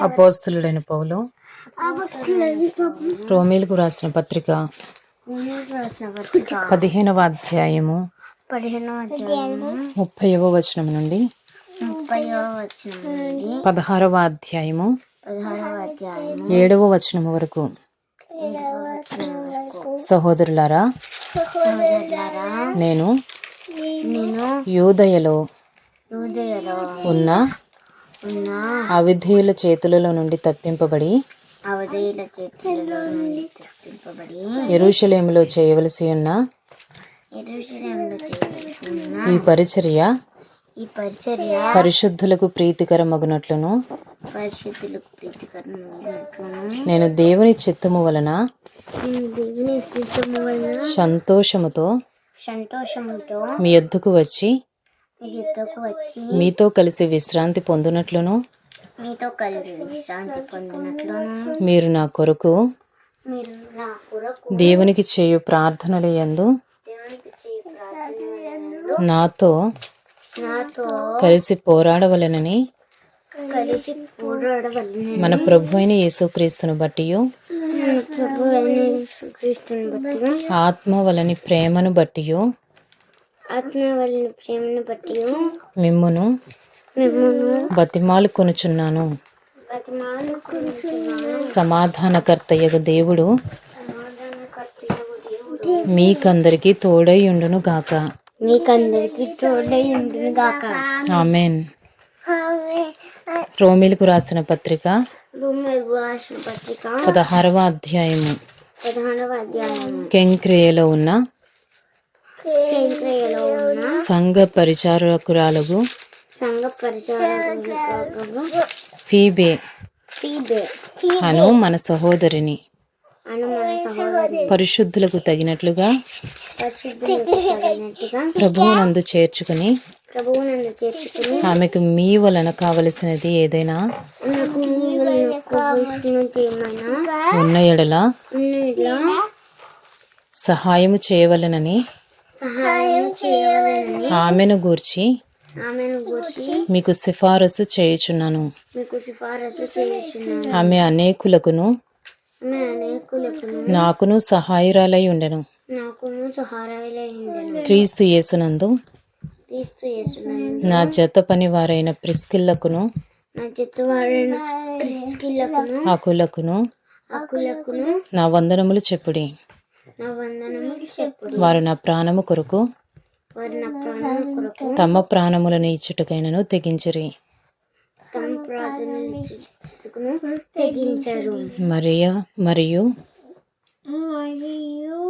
అపోస్తులుడైన పౌలు. రోమీలకు రాసిన పత్రిక. పదిహేనవ అధ్యాయము. ముప్పైవ వచనం నుండి. పదహారవ అధ్యాయము. ఏడవ వచనం వరకు. సహోదరులారా నేను యూదయలో ఉన్న అవిధేయుల చేతులలో నుండి తప్పింపబడి ఎరుషలేములో చేయవలసి ఉన్న ఈ పరిచర్య ఈ పరిచర్య పరిశుద్ధులకు ప్రీతికరమగునట్లును. పరిశుద్ధులకు నేను దేవుని చిత్తము వలన దేవుని సంతోషముతో సంతోషంతో మీ ఎద్దుకు వచ్చి మీతో కలిసి విశ్రాంతి పొందునట్లును? మీతో కలిసి విశ్రాంతి పొందినట్లును మీరు నా కొరకు మీరు నా కొరకు దేవునికి చేయు ప్రార్థనల యందు ప్రార్థనలు నాతో నాతో కలిసి పోరాడవలెనని కలిసి పోరాడవలన మన ప్రభు అయిన యేసుక్రీస్తును బట్టి ఆత్మ వలని ప్రేమను బట్టి ఆత్మ వలన ప్రేమను బట్టి మిమ్మును మిమ్మల్ని బతిమాలు కొనుచున్నాను. సమాధానకర్తయ్యగు దేవుడు మీకందరికీ తోడై ఉండును గాక. మీకందరికి తోడై ఉండును గాక. ఆమెన్. రోమిలకు రాసిన పత్రిక పదహారవ అధ్యాయము. కెంక్రియలో ఉన్న సంఘ పరిచారకురాలకు సంఘ పరిచారకులు ఫీబే ఫీబే అను మన సహోదరిని పరిశుద్ధులకు తగినట్లుగా ప్రభువునందు చేర్చుకుని ఆమెకు మీ వలన కావలసినది ఏదైనా ఉన్న ఎడల సహాయము చేయవలెనని సహాయం చేయవాలని ఆమెను గూర్చి ఆమెను గుర్చి మీకు సిఫారసు చేయుచున్నాను. మీకు సిఫారసు చేయుచున్నాను. ఆమె అనేకులకును ఆమె అనేకులకు నాకును సహాయురాలై ఉండెను. నాకును సహాయాలైండెను క్రీస్తు యేసునందు క్రీస్తు యేసునందు నా జత పని వారైన ప్రిస్కిల్లకును నా చెత్తవారైన క్రిస్కిలకును అకులకును అకులకును నా వందనములు చెప్పుడు. వారు నా ప్రాణము కొరకు తమ ప్రాణములను ఇచ్చుటకైనను తెగించిరి. మరియ మరియు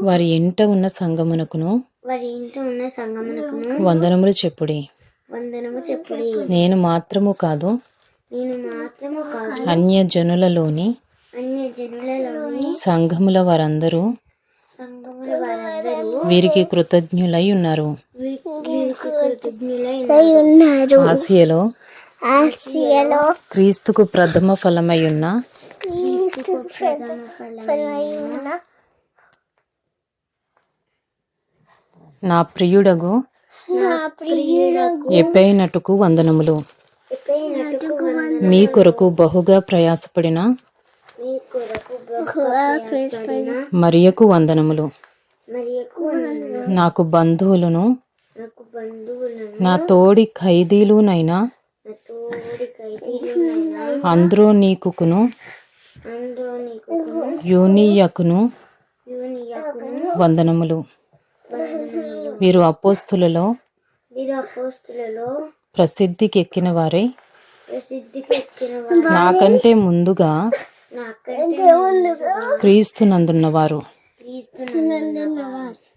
వారి ఇంట ఉన్న సంగమునకును వారి ఇంట ఉన్న సంగమునకును వందనములు చెప్పుడి. వందనము చెప్పుడి. నేను మాత్రము కాదు నేను మాత్రము కాదు అన్య జనులలోని అన్య జనులలోని సంఘముల వారందరూ వీరికి కృతజ్ఞులై ఉన్నారు ఆసియలో ఆసియలో ఆసియాలో క్రీస్తుకు ప్రథమ ఫలమై ఉన్న నా ప్రియుడగు నా ఎప్పైనట్టుకు వందనములు. మీ కొరకు బహుగా ప్రయాసపడిన మీ కొరకు బహుగా ప్రయాసపడిన మరియకు వందనములు. మరియకు వందనములు. నాకు బంధువులను. నాకు బంధువులను. నా తోడి ఖైదీలునైనా. నా తోడి ఖైదీలైన అంద్రోనీకును యూనియకును. యూనియాకును. వందనములు. వీరు అపోస్తులలో. ప్రసిద్ధికి ఎక్కిన వారు. నాకంటే ముందుగా క్రీస్తునందున్నవారు. క్రీస్తు నందున్నవారు